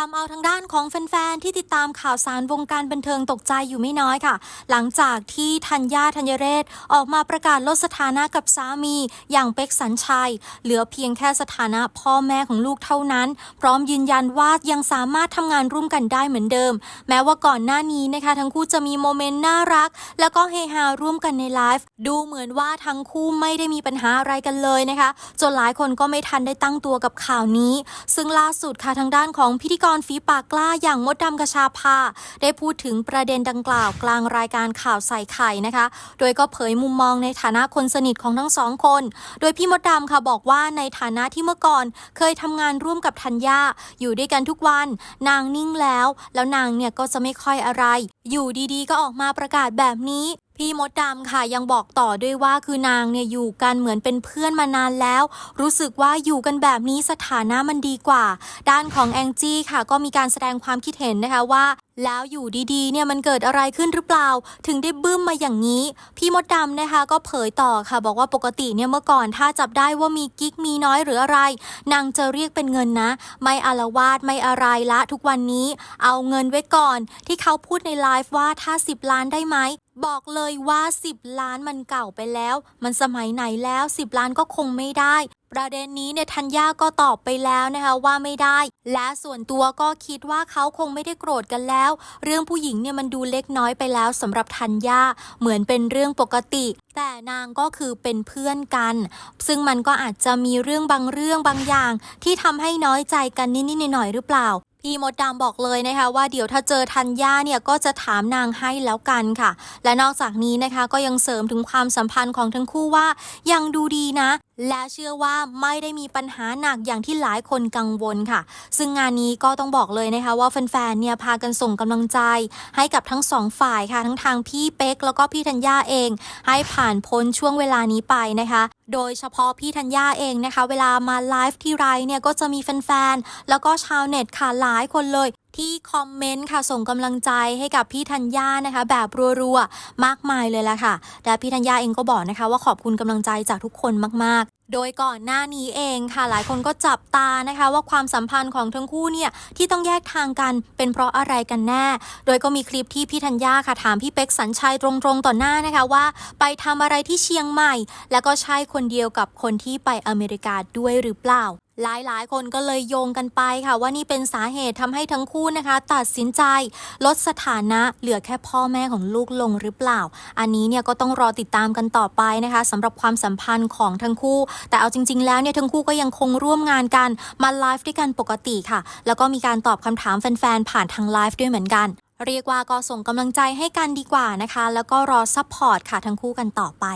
ทำเอาทางด้านของแฟนๆ ที่ติดตามข่าวสารวงการบันเทิงตกใจอยู่ไม่น้อยค่ะ หลังจากที่ธัญญาธัญเรศ ออกมาประกาศลดสถานะกับสามีอย่างเป็กสัญชัย เหลือเพียงแค่สถานะพ่อแม่ของลูกเท่านั้น พร้อมยืนยันว่ายังสามารถทำงานร่วมกันได้เหมือนเดิม แม้ว่าก่อนหน้านี้นะคะ ทั้งคู่จะมีโมเมนต์น่ารัก แล้วก็เฮฮาร่วมกันในไลฟ์ดูเหมือนว่าทั้งคู่ไม่ได้มีปัญหาอะไรกันเลยนะคะ จนหลายคนก็ไม่ทันได้ตั้งตัวกับข่าวนี้ ซึ่งล่าสุดค่ะทางด้านของพิธีกรฝีปากกล้าอย่างมดดำกระชาภา ได้พูดถึงประเด็นดังกล่าวกลางรายการข่าวใส่ไข่นะคะ โดยก็เผยมุมมองในฐานะคนสนิทของทั้งสองคน โดยพี่มดดำค่ะบอกว่าในฐานะที่เมื่อก่อน เคยทำงานร่วมกับธัญญาอยู่ด้วยกันทุกวัน นางนิ่งแล้ว แล้วนางเนี่ยก็จะไม่ค่อยอะไร อยู่ดีๆ ก็ออกมาประกาศแบบนี้ พี่มดดำค่ะยังบอกต่อด้วยว่าคือนางเนี่ยอยู่กันเหมือนเป็นเพื่อนมานานแล้ว รู้สึกว่าอยู่กันแบบนี้สถานะมันดีกว่า ด้านของแองจี้ค่ะก็มีการแสดงความคิดเห็นนะคะว่า แล้วอยู่ดีๆ เนี่ยมันเกิดอะไรขึ้นหรือเปล่า ถึงได้บึ้มมาอย่างนี้ พี่มดดำนะคะ ก็เผยต่อค่ะบอกว่าปกติเนี่ยเมื่อก่อนถ้าจับได้ว่ามีกิ๊กมีน้อยหรืออะไร นางจะเรียกเป็นเงินนะ ไม่อารวาสไม่อะไรละทุกวันนี้เอาเงินไว้ก่อน ที่เขาพูดในไลฟ์ว่าถ้า 10 ล้านได้ไหมบอกเลยว่า 10 ล้านมันเก่าไปแล้ว มันสมัยไหนแล้ว 10 ล้านก็คงไม่ได้ ประเด็นนี้เนี่ยธัญญาก็ตอบไปแล้วนะคะว่าไม่ได้ และส่วนตัวก็คิดว่าเขาคงไม่ได้โกรธกันแล้ว เรื่องผู้หญิงเนี่ยมันดูเล็กน้อยไปแล้วสำหรับธัญญาเหมือนเป็นเรื่องปกติ แต่นางก็คือเป็นเพื่อนกัน ซึ่งมันก็อาจจะมีเรื่องบางเรื่องบางอย่าง ที่ทำให้น้อยใจกันนิดๆหน่อยๆหรือเปล่าพี่มดดำบอกเลยนะคะว่าเดี๋ยวถ้าเจอธัญญาเนี่ยก็จะถามนางให้แล้วกันค่ะ และนอกจากนี้นะคะก็ยังเสริมถึงความสัมพันธ์ของทั้งคู่ว่ายังดูดีนะ และเชื่อว่าไม่ได้มีปัญหาหนักอย่างที่หลายคนกังวลค่ะ ซึ่งงานนี้ก็ต้องบอกเลยนะคะว่าแฟนๆ เนี่ยพากันส่งกำลังใจ ให้กับทั้งสองฝ่ายค่ะ ทั้งทางพี่เป๊กแล้วก็พี่ธัญญาเอง ให้ผ่านพ้นช่วงเวลานี้ไปนะคะ โดยเฉพาะพี่ธัญญาเองนะคะ เวลามาไลฟ์ที่ไรเนี่ยก็จะมีแฟนๆ แล้วก็ชาวเน็ตค่ะหลายคนเลย ที่คอมเมนต์ค่ะส่งกำลังใจให้กับพี่ธัญญานะคะ แบบรัวๆ มากมายเลยละค่ะ และพี่ธัญญาเองก็บอกนะคะ ว่าขอบคุณกำลังใจจากทุกคนมาก ๆโดยก่อนหน้านี้เองค่ะ หลายคนก็จับตานะคะ ว่าความสัมพันธ์ของทั้งคู่เนี่ยที่ต้องแยกทางกันเป็นเพราะอะไรกันแน่ โดยก็มีคลิปที่พี่ธัญญาค่ะถามพี่เป็กสัญชัยตรงๆ ต่อหน้านะคะว่า ไปทำอะไรที่เชียงใหม่ แล้วก็ใช่คนเดียวกับคนที่ไปอเมริกาด้วยหรือเปล่า หลายๆคนก็เลยโยงกันไปค่ะว่านี่เป็นสาเหตุทำให้ทั้งคู่นะคะ ตัดสินใจลดสถานะเหลือแค่พ่อแม่ของลูกลงหรือเปล่า อันนี้เนี่ยก็ต้องรอติดตามกันต่อไปนะคะสำหรับความสัมพันธ์ของทั้งคู่ แต่เอาจริง ๆ แล้วเนี่ยทั้งคู่ก็ยังคงร่วมงานกันมาไลฟ์ด้วยกันปกติค่ะ แล้วก็มีการตอบคำถามแฟนๆผ่านทางไลฟ์ด้วยเหมือนกันเรียกว่าก็ส่งกำลังใจให้กันดีกว่านะคะ แล้วก็รอซัพพอร์ตค่ะทั้งคู่กันต่อไป